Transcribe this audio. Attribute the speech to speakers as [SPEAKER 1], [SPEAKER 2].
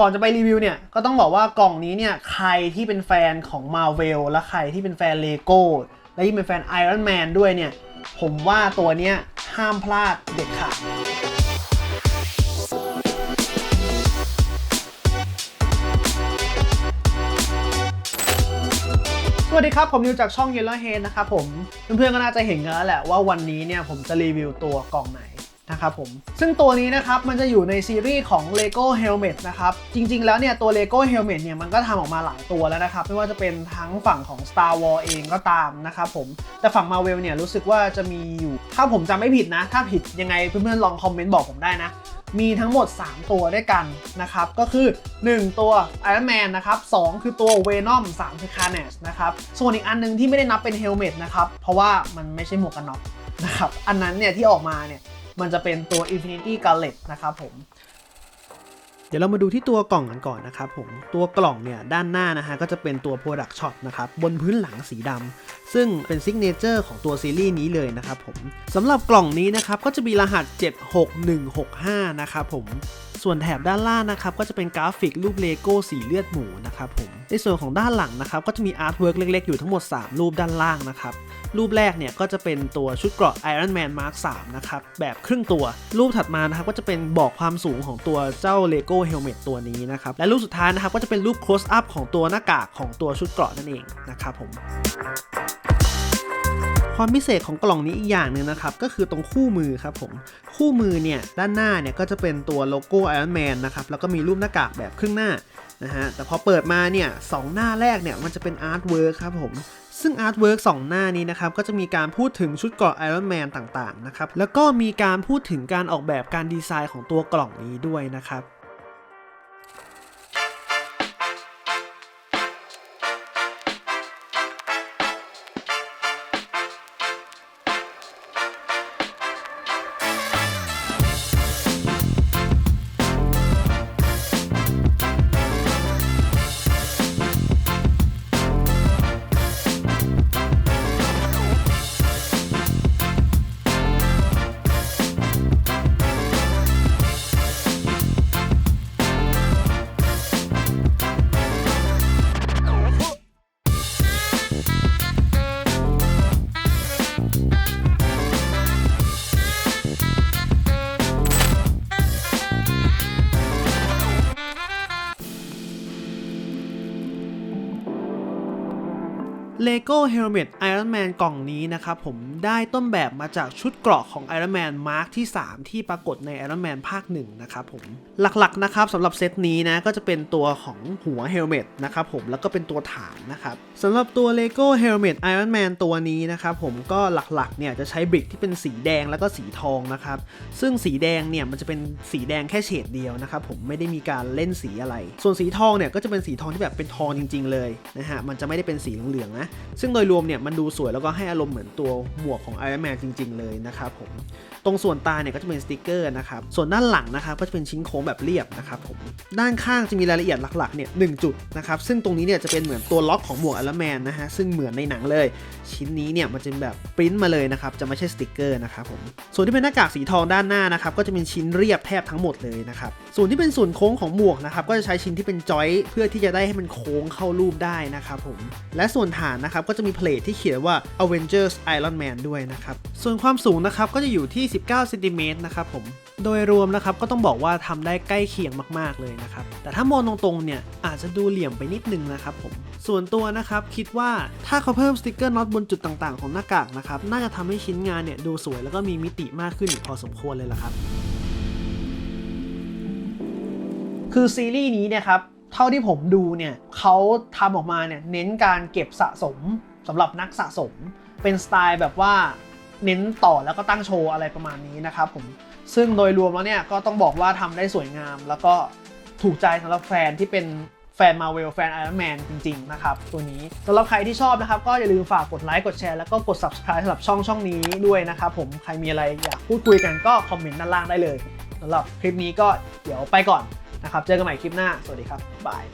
[SPEAKER 1] ก่อนจะไปรีวิวเนี่ยก็ต้องบอกว่ากล่องนี้เนี่ยใครที่เป็นแฟนของ Marvel และใครที่เป็นแฟน Lego และที่เป็นแฟน Iron Man ด้วยเนี่ย ผมว่าตัวเนี้ยห้ามพลาดเด็ดขาดสวัสดีครับ ผมนิวจากช่อง Yellow Head นะครับผม เพื่อนๆก็น่าจะเห็นกันแล้วแหละว่าวันนี้เนี่ยผมจะรีวิวตัวกล่องไหน นะครับผมซึ่งตัวนี้นะครับมันจะอยู่ในซีรีส์ของ Lego Helmet นะครับ จริง ๆ แล้วเนี่ยตัว Lego Helmet เนี่ยมันก็ทำออกมาหลายตัวแล้วนะครับ ไม่ว่าจะเป็นทั้งฝั่งของ Star Wars เองก็ตามนะครับผม แต่ฝั่ง Marvel เนี่ยรู้สึกว่าจะมีอยู่ ถ้าผมจำไม่ผิดนะ ถ้าผิดยังไงเพื่อนๆลองคอมเมนต์บอกผมได้นะ มีทั้งหมด 3 ตัวด้วยกันนะครับ ก็คือ 1 ตัว Iron Man นะครับ 2 คือตัว Venom 3 คือ Carnage นะครับ ส่วนอีกอันหนึงที่ไม่ได้นับเป็น Helmet นะครับ เพราะว่ามันไม่ใช่หมวกกันน็อกนะครับ อันนั้นเนี่ยที่ออกมาเนี่ย มันจะเป็นตัว Infinity Gauntlet นะครับผมเดี๋ยวเรามาดูที่ตัวกล่องกันก่อนนะครับผมตัวกล่องเนี่ยด้านหน้านะฮะก็จะเป็นตัว Product Shot นะครับบนพื้นหลังสีดำซึ่งเป็นซิกเนเจอร์ของตัวซีรีส์นี้เลยนะครับผมสำหรับกล่องนี้นะครับก็จะมีรหัส 76165 นะครับผม ส่วนแถบด้านล่างนะครับก็จะเป็นกราฟิกรูปเลโก้สีเลือดหมูนะครับผมในส่วนของด้านหลังนะครับก็จะมีอาร์ตเวิร์กเล็กๆอยู่ทั้งหมด 3 รูปด้านล่างนะครับรูปแรกเนี่ยก็จะเป็นตัวชุดเกราะ Iron Man Mark 3นะครับแบบครึ่งตัว รูปถัดมานะครับก็จะเป็นบอกความสูงของตัวเจ้า Lego Helmet ตัวนี้นะครับและรูปสุดท้ายนะครับก็จะเป็นรูป close up ของตัวหน้ากากของตัวชุดเกราะนั่นเองนะครับผม ความพิเศษของกล่องนี้อีกอย่างหนึ่งนะครับ ก็คือตรงคู่มือครับผม คู่มือเนี่ยด้านหน้าเนี่ยก็จะเป็นตัวโลโก้ Iron Man นะครับ แล้วก็มีรูปหน้ากากแบบครึ่งหน้านะฮะ แต่พอเปิดมาเนี่ยสองหน้าแรกเนี่ยมันจะเป็นอาร์ตเวิร์คครับผมซึ่งอาร์ตเวิร์กสองหน้านี้นะครับ ก็จะมีการพูดถึงชุดเกราะไอรอนแมนต่างๆนะครับ แล้วก็มีการพูดถึงการออกแบบการดีไซน์ของตัวกล่องนี้ด้วยนะครับ Lego Helmet Iron Man กล่องนี้นะครับผมได้ต้นแบบมาจากชุดเกราะของ Iron Man Mark ที่ 3 ที่ปรากฏใน Iron Man ภาค 1 นะครับผมหลักๆนะครับสำหรับเซตนี้นะก็จะเป็นตัวของหัว Helmet นะครับผมแล้วก็เป็นตัวฐานนะครับสำหรับตัว Lego Helmet Iron Man ตัวนี้นะครับผมก็หลักๆเนี่ยจะใช้บริกที่เป็นสีแดงแล้วก็สีทองนะครับซึ่งสีแดงเนี่ยมันจะเป็นสีแดงแค่เฉดเดียวนะครับผมไม่ได้มีการเล่นสีอะไร ส่วนสีทองเนี่ยก็จะเป็นสีทองที่แบบเป็นทองจริง ๆ เลยนะฮะมันจะไม่ได้เป็นสีเหลืองๆนะซึ่งโดยรวมเนี่ยมันดูสวยแล้วก็ให้อารมณ์เหมือนตัวหมวกของ Iron Man จริง ๆ เลยนะครับผมตรงส่วนตาเนี่ยก็จะเป็นสติกเกอร์นะครับส่วนด้านหลังนะครับก็จะเป็นชิ้นโค้งแบบเรียบนะครับผมด้านข้างจะมีรายละเอียดหลักๆเนี่ยหนึ่งจุดนะครับซึ่งตรงนี้เนี่ยจะเป็นเหมือนตัวล็อกของหมวก Iron Man นะฮะซึ่งเหมือนในหนังเลย ชิ้นนี้เนี่ยมันจะเป็นแบบปริ้นมาเลยนะครับจะไม่ใช่สติกเกอร์นะครับผมส่วนที่เป็นหน้ากากสีทองด้านหน้านะครับก็จะเป็นชิ้นเรียบแทบทั้งหมดเลยนะครับส่วนที่เป็นส่วนโค้งของหมวกนะครับก็จะใช้ชิ้นที่เป็นจอยเพื่อที่จะได้ให้มันโค้งเข้ารูปได้นะครับผมและส่วนฐานนะครับก็จะมีเพลทที่เขียนว่า Avengers Iron Man ด้วยนะครับส่วนความสูงนะครับก็จะอยู่ที่ 19เซนติเมตรนะครับผมโดยรวมนะครับก็ต้องบอกว่าทำได้ใกล้เคียงมากๆเลยนะครับแต่ถ้ามองตรงๆเนี่ยอาจจะดูเหลี่ยมไปนิดนึงนะครับผมส่วนตัวนะครับคิดว่าถ้าเขาเพิ่มสติกเกอร์น็อตบนจุดต่างๆของหน้ากากนะครับน่าจะทำให้ชิ้นงานเนี่ยดูสวยแล้วก็มีมิติมากขึ้นพอสมควรเลยล่ะครับคือซีรีส์นี้เนี่ยครับ เท่าที่ผมดูเนี่ยเขาทำออกมาเนี่ยเน้นการเก็บสะสมสำหรับนักสะสม เป็นสไตล์แบบว่าเน้นต่อแล้วก็ตั้งโชว์อะไรประมาณนี้นะครับผมซึ่งโดยรวมแล้วเนี่ยก็ต้องบอกว่าทำได้สวยงาม แล้วก็ถูกใจสำหรับแฟนที่เป็นแฟนมาเวลแฟนไอรอนแมนจริง ๆ นะครับ ตัวนี้สำหรับใครที่ชอบนะครับ ก็อย่าลืมฝากกดไลค์กดแชร์แล้วก็กด subscribe สำหรับช่องช่องนี้ด้วยนะครับผมใครมีอะไรอยากพูดคุยกันก็คอมเมนต์ด้านล่างได้เลยสำหรับคลิปนี้ก็เดี๋ยวไปก่อน นะครับ เจอกันใหม่คลิปหน้า สวัสดีครับบาย